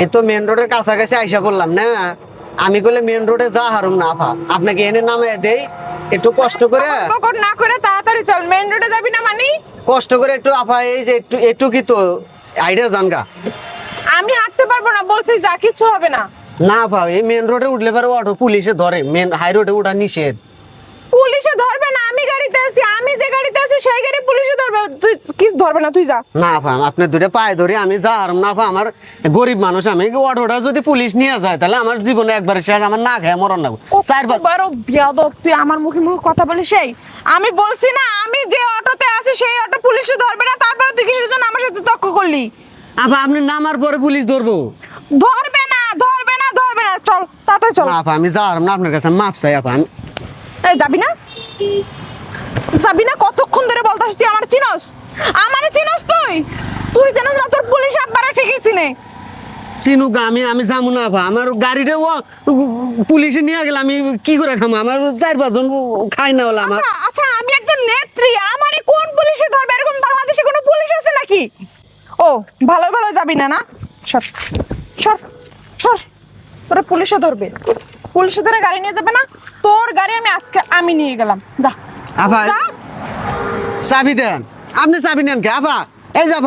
এই তো মেন রোডের কাছাকাছি আইসা বললাম না? আমি করলে মেন রোডে যা হারুম না আপা। আপনাকে এনে নামে দেই একটু কষ্ট করে বকর না করে তাড়াতাড়ি চল। মেইন রোডে যাবি না মানে? কষ্ট করে একটু আপা এই যে একটু একটু কি তো আইডিয়া জানগা। আমি হাঁটতে পারব না বলছি যা কিছু হবে না। না আপা এই মেন রোডে উঠলে পারে অটো পুলিশে ধরে। মেন হাই রোডে উঠা নিষেধ। পুলিশে ধরবে না আমি গাড়িতে আছি আমি যে গাড়িতে আছি সেই গাড়ি পুলিশে ধরবে। তুই কি ধরবে না তুই যা। না আপা আপনি দুটো পায়ে ধরে আমি যা হারুম না আপা আমার গরিব মানুষ আমি অটোটা যদি পুলিশ নিয়ে যায় তাহলে আমার জীবনে একবার শেষ আমার না খায় মরণ না। চার বিয়াদব তুই আমার মুখে মুখে কথা বলিস সেই? আমি বলছি না আমি যে অটোতে আছি সেই অটো পুলিশে ধরবে না তারপরে তুই কিসের জন্য আমার সাথে তর্ক করলি? আপা আপনি নামার পরে পুলিশ ধরবো। ধরবে না ধরবে না ধরবে না চল তাতে চল। আপা আমি যা হারুম না আপনার কাছে মাপ চাই আপা আমি এই যাবি না? যাবি না কতক্ষণ ধরে বলতাস তুই আমার চিনস? আমারে চিনস তুই? তুই জানিস না তোর পুলিশ আব্বারা ঠিকই চিনে। চিনুক আমি আমি যাব না আপা আমার গাড়িটা ও পুলিশে নিয়ে গেলে আমি কি করে খামো? আমার চার পাঁচজন খাই না হলো আমার। আচ্ছা আচ্ছা আমি একজন নেত্রী আমারে কোন পুলিশে ধরবে? এরকম বাংলাদেশে কোনো পুলিশ আছে নাকি? ও ভালো ভালো যাবি না না? সর সর সর। তোরা পুলিশে ধরবে। পুলিশে ধরে গাড়ি নিয়ে যাবে না? তোর গাড়ি আমি আজকে আমি নিয়ে গেলাম। যা। যা। চাবি দেন। আপনি চাবি নেন কে? আপা এই যে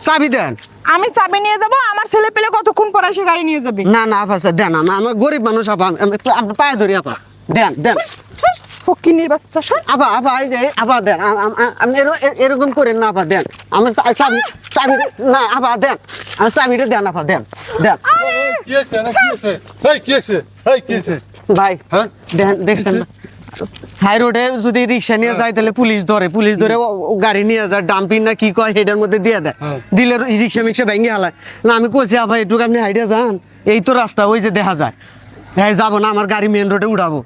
চাবি দেন। আমি চাবি নিয়ে যাব আমার ছেলে পেলে কতক্ষণ পরে সে গাড়ি নিয়ে যাবে? না না আপা স্যার দেন আমার আমার গরিব মানুষ আপা আমি- আমি একটু পায়ে ধরি আপা দেন দেন। ফকিনির বাচ্চা সর আপা আপা এই যে আপা দেন আপনি এর- এর- এরকম করেন না আপা দেন। আমার চাবি চাবি না আপা দেন। আমার চাবিটা দেন আপা দেন দেন। কি আছে না কি আছে এই কি আছে এই কি আছে ভাই হ্যাঁ? দেখছেন হাই রোডে যদি রিক্সা নিয়ে যায় তাহলে পুলিশ ধরে পুলিশ ধরে গাড়ি নিয়ে যায় ডাম্পিং না কি কয় সেটার মধ্যে দিয়ে দেয়। হ্যাঁ। দিলে রিক্সা মিক্সা ভেঙে হালায়। না আমি কইছি আপা একটু আপনি হাইডে যান এই তো রাস্তা ওই যে দেখা যায়। হ্যাঁ যাব না আমার গাড়ি মেন রোডে উঠাবো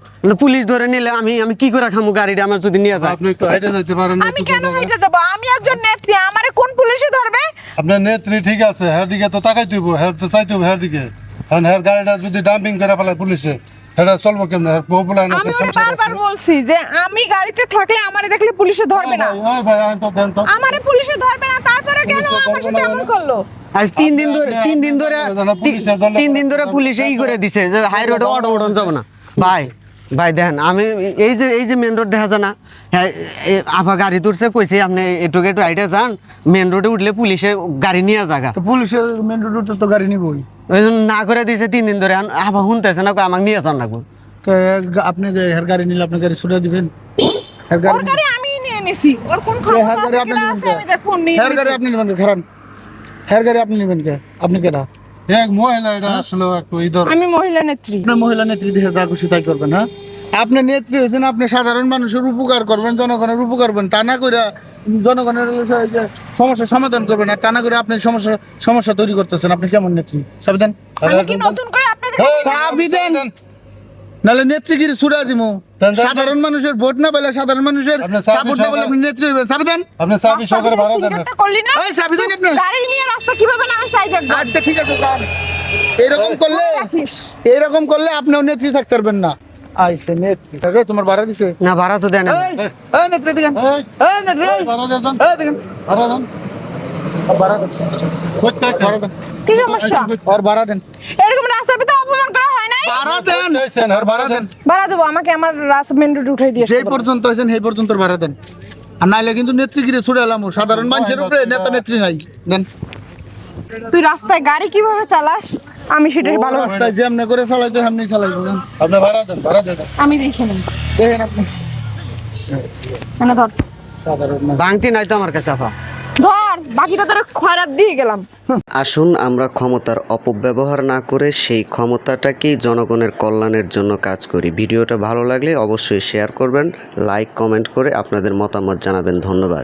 পুলিশ ধরে নিলে আমি আমি কি করে খামু গাড়িটা আমার যদি নিয়ে যায়? আপনি একটু হাইটে যাইতে পারেন আমি কেন যাব? আমি একজন নেত্রী আমারে কোন পুলিশে ধরবে? আপনার নেত্রী ঠিক আছে হের দিকে তো তাকাই তুইব হের তো চাই তুইব হের দিকে। এখন হের গাড়িটা যদি ডাম্পিং করে ফেলায় পুলিশে হেটা চলবো কেমনে? পপুলার আমি ওরে বারবার বলছি যে আমি গাড়িতে থাকলে আমারে দেখলে পুলিশে ধরবে না। ওই ভাই আইন তো দেন তো। আমারে পুলিশে ধরবে না তারপরে কেন আমার সাথে এমন মানে? করল? আজ তিন দিন ধরে তিন দিন ধরে না, তিন দিন ধরে পুলিশে ই করে দিছে যে হাই রোডে অটো উঠন যাব না। ভাই ভাই দেখেন আমি এই যে এই যে মেন রোড দেখা যায় না হ্যাঁ গাড়ি তুলছে কইছে আপনি এটুকু একটু আইটা যান মেন রোডে উঠলে পুলিশে গাড়ি নিয়ে জায়গা তো পুলিশের মেন রোডে তো গাড়ি নিবই। না করে দিয়েছে তিন দিন ধরে। আবার শুনতেছে না কয় আমাকে নিয়ে যান লাগবো। কে- আপনি যে হের গাড়ি নিলে আপনি গাড়ি ছুটে দিবেন। হের গাড়ি গাড়ি আমি নিয়ে নিছি। ওর কোন হের ক্ষমতা গাড়ি আছে আপনি? আমি দেখুন হের গাড়ি আপনি নেবেন খারান হের গাড়ি আপনি নেবেন কে? আপনি কেডা? এক মহিলা এটা আসলে একটু ইধর আমি মহিলা নেত্রী। আপনি মহিলা নেত্রী দেখে যা খুশি তাই করবেন হ্যাঁ? আপনি নেত্রী হয়েছেন আপনি সাধারণ মানুষের উপকার করবেন জনগণের উপকার করবেন। তা না করে জনগণের যে সমস্যার সমাধান করবেন আর তা না করে আপনি সমস্যা সমস্যা তৈরি করতেছেন। আপনি কেমন নেত্রী? চাবি দেন। নাহলে নেত্রীগিরি ছুড়া দিমু। সাধারণ মানুষের ভোট না পেলে সাধারণ মানুষের সাপোর্ট না পেলে আপনি নেত্রী হইবেন। চাবি দেন আপনি চাবি সহকারে ভাড়া দেন এই, চাবি দেন আপনি। গাড়ি নিয়ে রাস্তা কীভাবে না আসতে আচ্ছা ঠিক আছে এরকম করলে এরকম করলে আপনিও নেত্রী থাকতে পারবেন না। আইসে নেত্রী। থাকে তোমার ভাড়া দিছে? না ভাড়া তো দেন এই, এই নেত্রী দিকেন এই, এই নেত্রী ভাড়া দেন দেন। এই দিকেন ভাড়া দেন। ভাড়া দেন। করতে আছে ভাড়া দেন। কি সমস্যা? আর ভাড়া দেন। এরকম রাস্তার ভিতরে অপমান করা হয় নাই? ভাড়া দেন। দেন হের ভাড়া দেন। ভাড়া দেবো আমাকে আমার রাস্তা মেন রোড উঠাই দিয়ে যেই পর্যন্ত আছেন সেই পর্যন্ত ভাড়া দেন। আর নাইলে কিন্তু নেত্রীগিরি ছুড়ে এলাম সাধারণ মানুষের উপরে নেতা নেত্রী নাই। দেন। তুই রাস্তায় গাড়ি কীভাবে চালাস? আমি সেটা ভালো রাস্তায় যেমনি করে চালাইতে সেমনি চালাইবো। আপনি ভাড়া দেন ভাড়া দেন। আমি দেখে নেব। দেখেন আপনি। মানে ধর। সাধারণ ভাঙতি নাই তো আমার কাছে আপা। ধর বাকিটা তোর খয়রাত দিয়ে গেলাম। আসুন আমরা ক্ষমতার অপব্যবহার না করে সেই ক্ষমতাটাকেই জনগণের কল্যাণের জন্য কাজ করি। ভিডিওটা ভালো লাগলে অবশ্যই শেয়ার করবেন লাইক কমেন্ট করে আপনাদের মতামত জানাবেন। ধন্যবাদ।